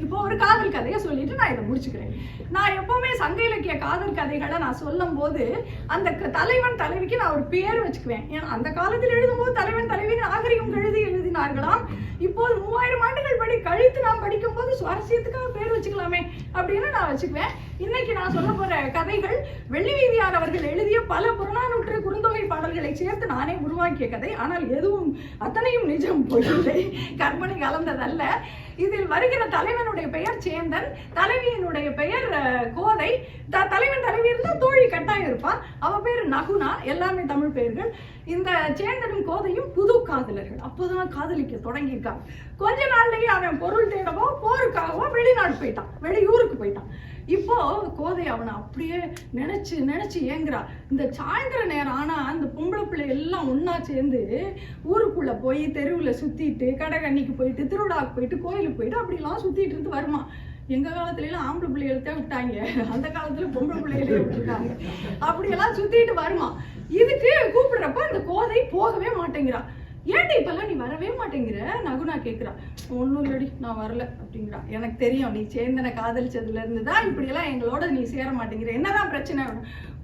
இப்போ ஒரு காதல் கதையை சொல்லிட்டு நான் இதை முடிச்சுக்கிறேன். நான் எப்பவுமே சங்க இலக்கிய காதல் கதைகளை நான் சொல்லும் போது அந்த க- தலைவன் தலைவிக்கு நான் ஒரு பேர் வச்சுக்குவேன். ஏன்னா அந்த காலத்தில் எழுதும்போது தலைவன் தலைவி நாகரிகம் எழுதி எழுதினார்களாம். இப்போது மூவாயிரம் ஆண்டுகள் படி கழித்து நாம் படிக்கும் போது சுவாரஸ்யத்துக்காக பேர் வச்சுக்கலாமே அப்படின்னு நான் வச்சுக்குவேன். இன்னைக்கு நான் சொல்ல போற கதைகள் வெள்ளி வீதியார் அவர்கள் எழுதிய பல புறநானூற்று குறுந்தொகை பாடல்களை சேர்த்து நானே உருவாக்கிய கதை. ஆனால் எதுவும் அத்தனையும் நிஜம் போயில்லை. கற்பனை கலந்ததல்ல. இதில் வருகிற தலைவனுடைய பெயர் சேந்தன் தலைவியினுடைய பெயர் கோ கோதை த- தலைவன் தலைவி இருந்தால் தோழி கட்டாயம் இருப்பான் அவ பேர் நகுனா. எல்லாமே தமிழ் பெயர்கள். இந்த சேந்தனும் கோதையும் புது காதலர்கள். அப்போதான் காதலிக்க தொடங்கியிருக்காங்க கொஞ்ச நாள்லயே அவன் பொருள் தேடவோ போருக்காகவோ வெளிநாடு போயிட்டான். வெளியூருக்கு போயிட்டான். இப்போ கோதை அவனை அப்படியே நினைச்சு நினைச்சு ஏங்குறா இந்த சாயந்தர நேரம் ஆனா அந்த பொம்பளை பிள்ளை எல்லாம் ஒண்ணா சேர்ந்து ஊருக்குள்ள போய் தெருவுல சுத்திட்டு கடைகண்ணிக்கு போயிட்டு திருவிழாவுக்கு போயிட்டு கோயிலுக்கு போயிட்டு அப்படிலாம் சுத்திட்டு இருந்து வருமா? எங்க காலத்துல எல்லாம் ஆம்பளை பிள்ளைகளுக்கே விட்டாங்க. அந்த காலத்துல பொம்பளை பிள்ளைகளே விட்டுருக்காங்க அப்படியெல்லாம் சுத்திட்டு வருமா. இதுக்கு கூப்பிடுறப்ப அந்த கோதை போகவே மாட்டேங்கிறா. ஏன்டி இப்பெல்லாம் நீ வரவே மாட்டேங்கிற? நகுனா கேட்குறா ஒன்றும் இல்லடி நான் வரல அப்படிங்கிறா. எனக்கு தெரியும் நீ சேர்ந்தனை காதலிச்சதுல இருந்து தான் இப்படியெல்லாம் எங்களோட நீ சேர மாட்டேங்கிற. என்னதான் பிரச்சனை?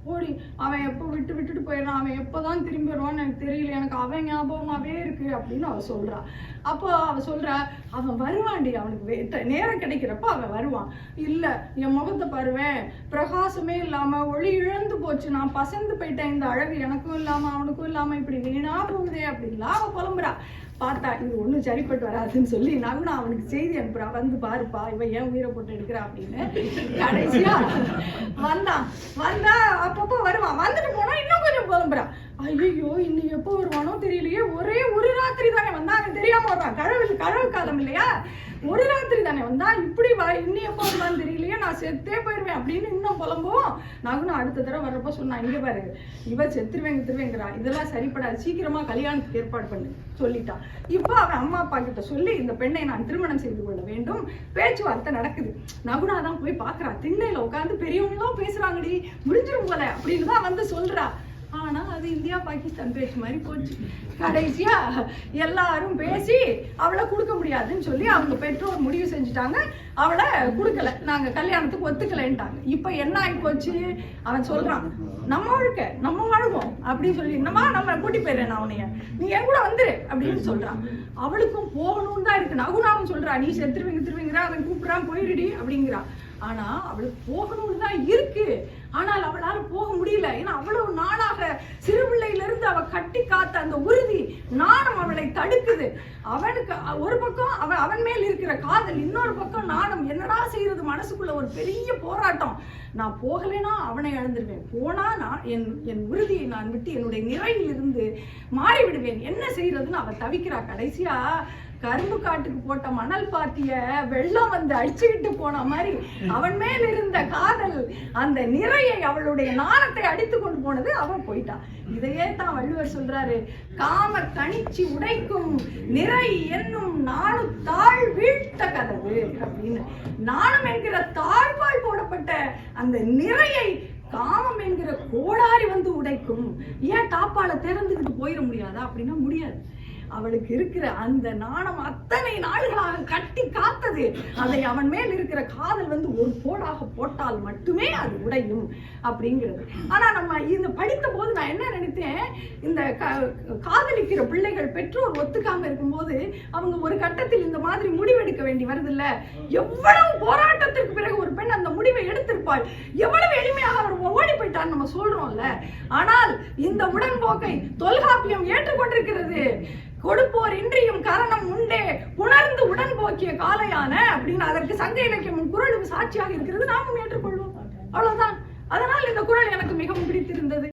ஓடி அவன் எப்போ விட்டு விட்டுட்டு போயிடறான் அவன் எப்போதான் திரும்பி வருவான்னு எனக்கு தெரியல. எனக்கு அவன் ஞாபகமாவே இருக்கு அப்படின்னு அவ சொல்றா. அப்போ அவள் சொல்றா அவன் வருவான்டி அவனுக்கு நேரம் கிடைக்கிறப்ப அவன் வருவான். இல்லை என் முகத்தை பருவேன் பிரகாசமே இல்லாம ஒளி இழந்து போச்சு. நான் பசந்து போயிட்டேன் இந்த அழகு. எனக்கும் இல்லாம அவனுக்கும் இல்லாம இப்படி வீணா போகுதே அப்படின்லாம் அவள் புலம்புறா. பார்த்தா இது ஒண்ணும் சரிப்பட்டு வராதுன்னு சொல்லி நான் அவனுக்கு செய்தி அனுப்புறா. வந்து பாருப்பா இவன் ஏன் உயிரை போட்டு எடுக்கிறா அப்படின்னு கடைசியா வந்தான் வந்தா அப்பப்போ வருவான் வந்துட்டு போனா இன்னும் கொஞ்சம் புலம்புறான் ஐயோ இன்னும் எப்போ வருவானோ தெரியலையே. ஒரே ஒரு ராத்திரி தானே வந்தாங்க தெரியாம வருவான் கடவுள் கடவுள் காலம் இல்லையா? ஒரு ராத்திரி தானே வந்தா? இப்படி வா இன்னும் எப்போ வந்தான்னு தெரியலையே நான் செத்தே போயிருவேன் அப்படின்னு இன்னும் புலம்புவோம். நகுனா அடுத்த தடவை வர்றப்ப சொன்னா இங்க பாரு இவ செத்துருவேங்க திருவேங்கிறா இதெல்லாம் சரிப்படாது. சீக்கிரமா கல்யாணத்துக்கு ஏற்பாடு பண்ணு சொல்லிட்டான் இப்போ அவன் அம்மா அப்பா கிட்ட சொல்லி இந்த பெண்ணை நான் திருமணம் செய்து கொள்ள வேண்டும். பேச்சுவார்த்தை நடக்குது. நகுனா தான் போய் பார்க்கறா. திண்ணையில உட்காந்து பெரியவங்களும் பேசுறாங்கடி முடிஞ்சிரும் போல அப்படின்னு தான் வந்து சொல்றா. ஆனா அது இந்தியா பாகிஸ்தான் பேச்சு மாதிரி போச்சு. கடைசியா எல்லாரும் பேசி அவளை கொடுக்க முடியாதுன்னு சொல்லி அவங்க பெற்றோர் முடிவு செஞ்சுட்டாங்க. அவளை கொடுக்கல. நாங்க கல்யாணத்துக்கு ஒத்துக்கலைன்ட்டாங்க. இப்ப என்ன ஆகி போச்சு? அவன் சொல்றான் நம்ம வாழ்க்கை நம்ம வாழ்வோம் அப்படின்னு சொல்லி என்னம்மா நம்ம கூட்டி போயிடுறேன் நான் உன்னைய. நீ என் கூட வந்துரு அப்படின்னு சொல்றான். அவளுக்கும் போகணும்னு தான் இருக்கு. நகுனாவும் சொல்றா நீ செத்துருவீங்க திருவீங்கிறா அவன் கூப்பிடுறான் போயிடுடி அப்படிங்கிறா. ஆனா அவளுக்கு போகணும்னு தான் இருக்கு. ஆனால் அவளால போக முடியல. ஏன்னா அவ்வளவு நாள் அந்த உறுதி நாணம் அவளை தடுக்குது. அவனுக்கு ஒரு பக்கம் அவன் அவன் மேல் இருக்கிற காதல் இன்னொரு பக்கம் நாணம். என்னடா செய்யறது மனசுக்குள்ள ஒரு பெரிய போராட்டம். நான் போகலைன்னா அவனை இழந்துருவேன். போனா நான் என் என் உறுதியை நான் விட்டு என்னுடைய நிறையில் இருந்து என்ன செய்யறதுன்னு அவன் தவிக்கிறா கடைசியா. கரும்பு காட்டுக்கு போட்ட மணல் பாத்திய வெள்ளம் வந்து அடிச்சுக்கிட்டு போன மாதிரி அவன் மேல் இருந்த காதல் அந்த நிறையை அவளுடைய நாணத்தை அடித்து கொண்டு போனது அவன் போயிட்டான் இதையே தான் வள்ளுவர் சொல்றாரு காம கணிச்சு உடைக்கும் நிறை என்னும் நானும் தாழ் வீழ்த்த கதவு அப்படின்னு. நாணம் என்கிற தாழ்வால் போடப்பட்ட அந்த நிறையை காமம் என்கிற கோடாரி வந்து உடைக்கும். ஏன் தாப்பால திறந்துக்கிட்டு போயிட முடியாதா? அப்படின்னா முடியாது. அவளுக்கு இருக்கிற அந்த நாணம் அத்தனை நாடுகளாக கட்டி காத்தது. அதை அவன் மேல் இருக்கிற காதல் வந்து ஒரு போடாக போட்டால் மட்டுமே அது உடையும் அப்படிங்கிறது. ஆனா நம்ம இந்த படித்த போது நான் என்ன நினைத்தேன்? இந்த காதலிக்கிற பிள்ளைகள் பெற்றோர் ஒத்துக்காம இருக்கும்போது அவங்க ஒரு கட்டத்தில் இந்த மாதிரி முடிவெடுக்க வேண்டி வருது இல்ல எவ்வளவு போராட்டத்திற்கு பிறகு ஒரு பெண் அந்த முடிவை எடுத்திருப்பாள்? எவ்வளவு எளிமையாக அவர் ஓடி போயிட்டான்னு நம்ம சொல்றோம்ல. ஆனால் இந்த உடன்போக்கை தொல்காப்பியம் ஏற்றுக்கொண்டிருக்கிறது. கொடுப்போர் இன்றியும் கரணம் உண்டே. உணர்ந்து உடன் போக்கிய காலையான அப்படின்னு அதற்கு சங்க இலக்கியம் குரலும் சாட்சியாக இருக்கிறது. நாமும் ஏற்றுக்கொள்வோம். அவ்வளவுதான். அதனால் இந்த குரல் எனக்கு மிகவும் பிடித்திருந்தது.